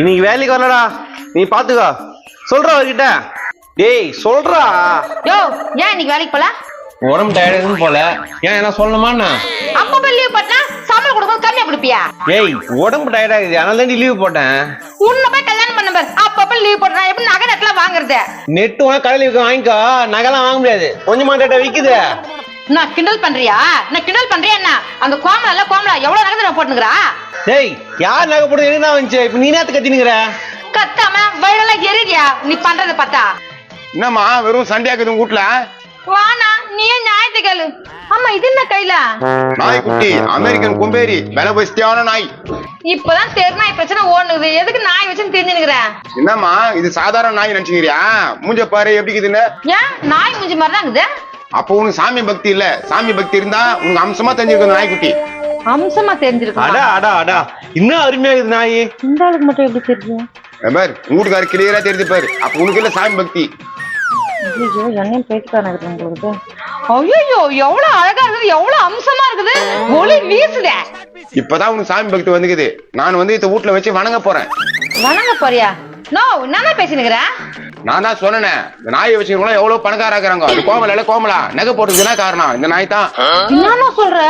இன்னைக்கு வேலைக்கு வரலடா. நீ பாத்துக்கோ. சொல்றா அவர்கிட்ட. டேய் சொல்றா. யோ ஏன் இன்னைக்கு வேலைக்கு போல? உடம்பு டயர்டுன்னு போல. ஏன் என்ன சொல்லணுமாண்ணா அப்பப்ப லீவ் போட்டா சம்பளம் கொடுக்கும் கம்மியா கொடுப்பியா? ஏய் உடம்பு டயர்டாகுது அதனால தான் லீவ் போட்டேன். உன்னை போய் கல்யாணம் பண்ண பாரு. அப்பப்ப லீவ் போட்டா எப்படி நகை நட்டுலாம் வாங்குறது? நெட்டு உனக்கு கடையில் வாங்கிக்கோ. நகைலாம் வாங்க முடியாது. கொஞ்சமா டேட்டா விக்குது. நான் கிண்டல் பண்றியா? நான் கிண்டல் பண்றியா என்ன? அந்த கோமலா இல்ல கோமலா எவ்வளவு நகை நான் போட்டுனுக்குறா? டேய் யார் நகை போட்டு என்ன வந்துச்சு இப்ப நீ நேத்து கத்தினுங்கிற கத்தாம வயலெல்லாம் எரியா நீ பண்றத பார்த்தா? என்னம்மா வெறும் சண்டே ஆக்குது உங்க வீட்ல? வானா நீயே நியாயத்தை கேளு. ஆமா இது என்ன கையில? நாய்க்குட்டி அமெரிக்கன் கும்பேரி. விலை பஸ்தியான நாய். இப்பதான் தெருநாய் பிரச்சனை ஓடுனுது எதுக்கு நாய் வச்சுன்னு தெரிஞ்சுனுக்குறேன் என்னம்மா இது சாதாரண நாய் நினைச்சுக்கிறியா? மூஞ்ச பாரு எப்படி இருக்குதுன்னு? ஏன்? நாய் மூஞ்சி மாதிரி தான் இருக்குது. அப்போ உனக்கு சாமி பக்தி இல்ல. சாமி பக்தி இருந்தா உனக்கு அம்சமா தெரிஞ்சிருக்கும் நாய்க்குட்டி. அம்சமா தெரிஞ்சிருக்கா அடா அடா அடா. இன்னும் அருமையா இருக்குது நாய்? இந்த ஆளுக்கு மட்டும் எப்படி தெரியும்? பாரு உங்க வீட்டுக்காரு கிளியரா தெரிஞ்சு பாரு. அப்ப உனக்கு இல்ல சாமி பக்தி. ஐயோ என்னையும் பேசிட்டானு உங்களுக்கு? ஐயோ எவ்வளவு அழகா இருக்குது எவ்வளவு அம்சமா இருக்குது. ஒளி வீசுதே. இப்பதான் உனக்கு சாமி பக்தி வந்துக்குது. நான் வந்து இந்த வீட்டுல வச்சு வணங்க போறேன். வணங்க போறியா? நோ நானே பேசினுக்கிறேன். நான் தான் சொன்னேன். இந்த நாயை வச்சுக்கிறவங்க எவ்வளவு பணக்காரா இருக்கிறாங்க அது கோமலா இல்ல கோமலா நகை போட்டுருக்குன்னா காரணம். இந்த நாய் தான். என்னன்னு சொல்ற?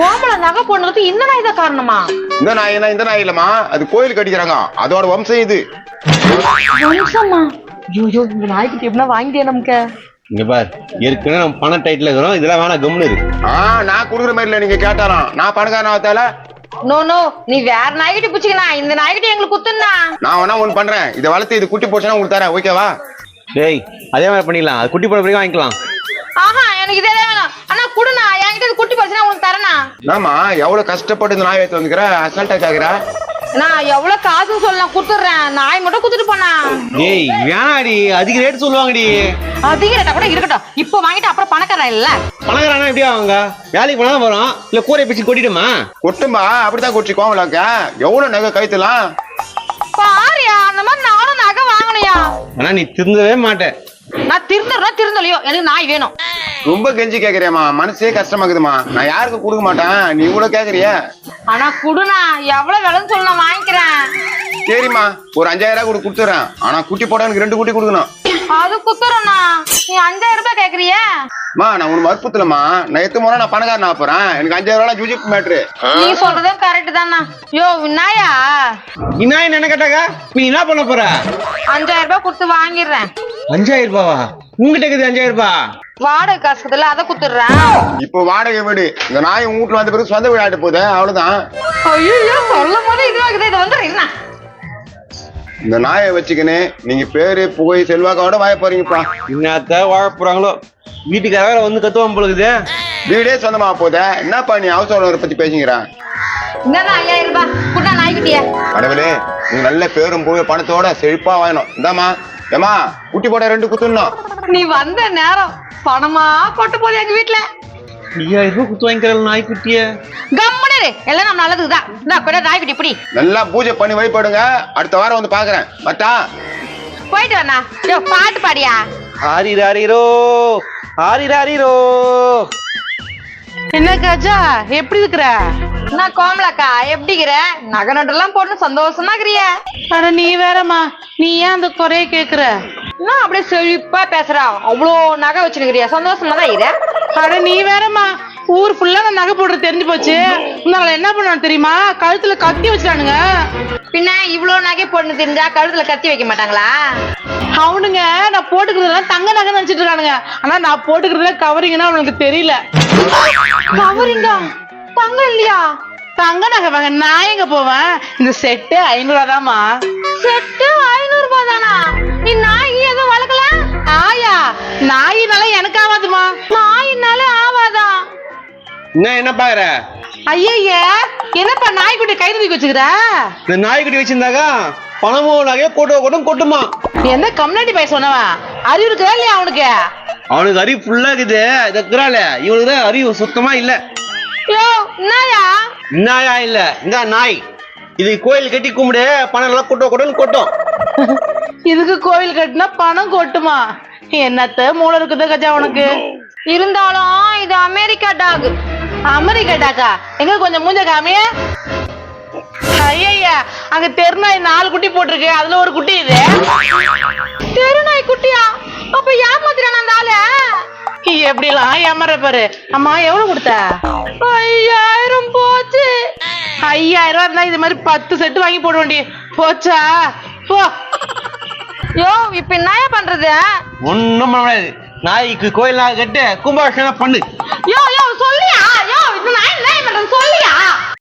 கோமல நகை போடுறதுக்கு இந்த நாய் தான் காரணமா? இந்த நாய் தான் இந்த நாய் இல்லம்மா. அது கோயிலுக்கு அடிக்கிறாங்க அதோட வம்சம் இது. வம்சமா? ஐயோ இந்த நாய்க்குட்டி எப்படின்னா வாங்கிட்டே நமக்கு. இங்க பார். ஏற்கனவே நம்ம பண டைட்டில் இருக்கிறோம். இதெல்லாம் வேணாம் கம்னு இருக்கு ஆ நான் குடுக்குற மாதிரி இல்ல நீங்க கேட்டாராம் நான் பணக்காரன் ஆகத்தால நோ நோ நீ வேற நாய்கிட்ட புடிச்சுக்கணா இந்த நாய்கிட்ட எங்களுக்கு குத்துனா நான் வேணா ஒண்ணு பண்றேன். இதை வளர்த்து இது குட்டி போச்சுன்னா உங்களுக்கு தரேன். ஓகேவா டேய் அதே மாதிரி பண்ணிக்கலாம் அது குட்டி போட பிறகு வாங்கிக்கலாம். ஆஹா எனக்கு இதே வேணும். ஆனா குடுண்ணா என்கிட்ட இது குட்டி போச்சுன்னா உங்களுக்கு தரேனா நாமா எவ்வளவு கஷ்டப்பட்டு இந்த நாய் எடுத்து வந்துக்கிற அசால்ட்டா கேக்குற? நான் எவ்வளவு காசுன்னு சொல்லலாம். குடுத்துறேன் நாய் மட்டும் குடுத்துட்டு போனா டேய் வேணாடி. அதிக ரேட் சொல்லுவாங்கடி. அதிக ரேட்டா கூட இருக்கட்டும். இப்போ வாங்கிட்டு அப்புறம் பணக்காரன் இல்ல. பணக்காரனா எப்படி அவங்க? வேலைக்கு போனா வரும். இல்ல கூரை பிச்சு கொட்டிடுமா? கொட்டும்பா அப்படித்தான் கொட்டி கோவலாக்க எவ்வளவு நகை கைத்துலாம் பாரியா அந்த மாதிரி நானும் நகை வாங்கணையா ஆனா நீ திருந்தவே மாட்டே. நான் திருந்துறோம் திருந்தலையோ? எனக்கு நாய் வேணும். ரொம்ப கெஞ்சி கேக்குறியம்மா. மனசே கஷ்டமாக்குதுமா நான் யாருக்கும் கொடுக்க மாட்டேன். நீ கூட கேக்குறிய? ஆனா குடுண்ணா எவ்வளவு விலைன்னு சொல்லு நான் வாங்கிக்கிறேன். சரிம்மா. ஒரு அஞ்சாயிரம் ரூபாய் கூட கொடுத்துறேன். ஆனா குட்டி போட எனக்கு ரெண்டு குட்டி கொடுக்கணும். அது குத்துறோண்ணா. நீ அஞ்சாயிரம் ரூபாய் கேக்குறிய? மா நான் உனக்கு வற்புறுத்தலம்மா. நான் எத்து போனா நான் பணக்காரன் ஆகப் போறேன். எனக்கு அஞ்சாயிரம் ரூபாய் ஜூஜி மேட்ரு நீ சொல்றதும் கரெக்ட் தானா யோ விநாயா. என்ன என்ன கேட்டாங்க? நீ என்ன பண்ண போற? அஞ்சாயிரம் ரூபாய் கொடுத்து வாங்கிடுறேன். அஞ்சாயிரம் ரூபாவா? உங்ககிட்ட இருக்குது அஞ்சாயிரம் ரூபாய் வாடகை காசு இருக்குதுல்ல அதை குத்துடுறேன். இப்போ வாடகை வீடு. இந்த நாய் உங்க வீட்டுல வந்த பிறகு சொந்த வீடு ஆயிட்டு போகுது. அவ்வளவுதான். ஐயோ சொல்லும் போது இதுவாகுது. இது வந்து என்ன? இந்த நாயை வச்சுக்கின்னு நீங்க பேரு புகை செல்வாக்கோட வாய போறீங்கப்பா. என்னத்த வாழ போறாங்களோ? வீட்டுக்கார வந்து கத்துவான் பொழுது வீடே சொந்தமா போதே. என்னப்பா நீ ஹவுஸ் ஓனரை பத்தி பேசுங்கிற இந்தாண்ணா ஐயாயிரம் ரூபாய்? குட்டா நாய்க்குட்டிய கடவுளே நீ நல்ல பேரும் புகை பணத்தோட செழிப்பா வாங்கணும் இந்தாம்மா. ஏமா குட்டி போட ரெண்டு குத்துணும். நீ வந்த நேரம் பணமா கொட்ட போகுது எங்க வீட்டுல ஐயாயிரம் ரூபாய் குத்து வாங்கிக்கிற நாய்க்குட்டிய? கம்முனு இரு. எல்லாம் நம்ம நல்லதுக்கு தான் இந்தா கூட நாய்க்குட்டி இப்படி நல்லா பூஜை பண்ணி வழிபடுங்க அடுத்த வாரம் வந்து பாக்குறேன். பத்தா? போயிட்டு வரண்ணா யோ பாட்டு பாடியா? ஆரிராரிரோ ஆரிராரிரோ என்ன காஜா எப்படி இருக்கிற? நான் கோமலாக்கா எப்படிங்கிற நகை நட்டெல்லாம் போட்டு சந்தோஷமா இருக்கிறிய. அட நீ வேறம்மா. நீ ஏன் அந்த குறைய கேக்குற? நான் அப்படியே செழிப்பா பேசுறா. அவ்வளோ நகை வச்சுருக்கிறியா? சந்தோஷமா தான் இரு. அட நீ வேறம்மா. ஊர் ஃபுல்லா நான் நகை போடுறது தெரிஞ்சு போச்சு. முன்னால என்ன பண்ணுவான் தெரியுமா? கழுத்துல கத்தி வச்சுட்டானுங்க. பின்ன இவ்வளோ நகை போட்டு தெரிஞ்சா கழுத்துல கத்தி வைக்க மாட்டாங்களா? அவனுங்க நான் போட்டுக்கிறதுலாம் தங்க நகை நினைச்சிட்டு இருக்கானுங்க. ஆனா நான் போட்டுக்கிறதுல கவரிங்கன்னா அவனுக்கு தெரியல. கவரிங்க தங்கம் இல்லையா? தங்க நகை வாங்க நான் எங்க போவேன்? இந்த செட்டு ஐநூறுவாதாம்மா செட்டு என்ன என்ன பாக்குற? ஐயய்ய என்னப்பா நாய்க்குட்டி கை தூக்கி வச்சுக்கிற? இந்த நாய்க்குட்டி வச்சிருந்தாக்கா பணமும் நகையோ கொட்டு கொட்டும் கொட்டுமா? என்ன கம்யூனிட்டி பையன் சொன்னவன்? அறிவு இருக்குதா இல்லையா அவனுக்கு? அவனுக்கு அறிவு ஃபுல்லா இருக்குது. இருக்கிறாள் இவனுக்கு தான் அறிவு சுத்தமா இல்ல. யோ என்னயா நாயா இல்ல? இந்த நாய். இது கோயில் கட்டி கும்பிடு பணம் எல்லாம் கொட்டும் கொட்டும் கொட்டும். இதுக்கு கோவில் கட்டினா பணம் கொட்டுமா? என்னத்த மூளை இருக்குது கஜா உனக்கு? இருந்தாலும் இது அமெரிக்கா டாக். அமெரிக்கா டாக்கா எங்க கொஞ்சம் மூஞ்ச காமிய. ஐயா அங்க தெருநாய் நாலு குட்டி போட்டிருக்கு. அதுல ஒரு குட்டி இது. தெருநாய் குட்டியா? அப்ப ஏமாத்திரான அந்த ஆளு? எப்படிலாம் ஏமாற பாரு. அம்மா எவ்வளவு கொடுத்த? ஐயாயிரம் போச்சு. ஐயாயிரம் ரூபாய் இருந்தா இது மாதிரி பத்து செட்டு வாங்கி போட வேண்டிய போச்சா? போ. யோ இப்ப என்னயா பண்றது? ஒண்ணும் பண்ண முடியாது. நாய்க்கு கோயில் நாய் கட்டு கும்பாபிஷேகம் பண்ணு.